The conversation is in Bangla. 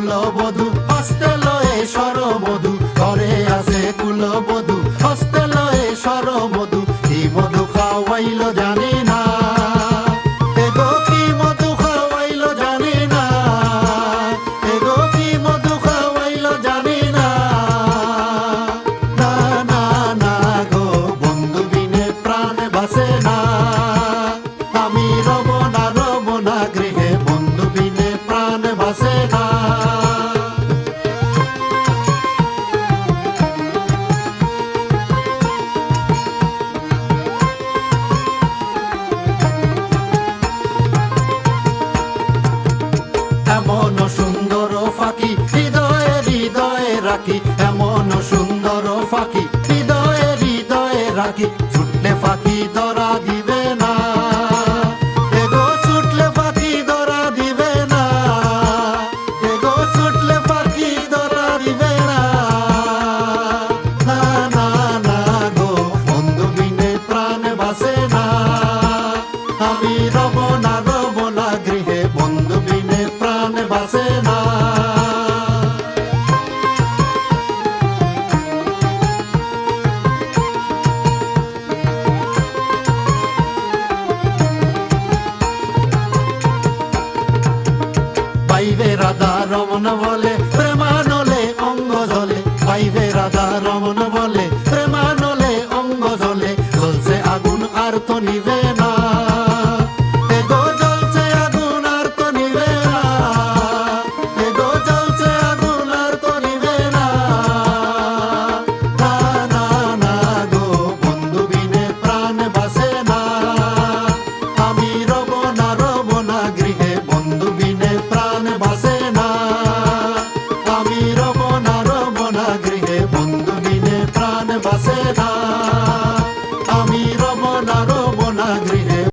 মূল্যবধু হস্তে লয়ে সরবধূ। সুন্দর ফাঁকি হৃদয়ে হৃদয়ে রাখি এমন সুন্দর ফাঁকি হৃদয়ে হৃদয়ে রাখি ছুটলে ফাঁকি দয় রাধা রমন বলে, প্রেমানলে অঙ্গ জলে পাইবে রাধা রমন বলে, প্রেমানলে অঙ্গ জলে চলছে আগুন আর তো নিবে de faceta.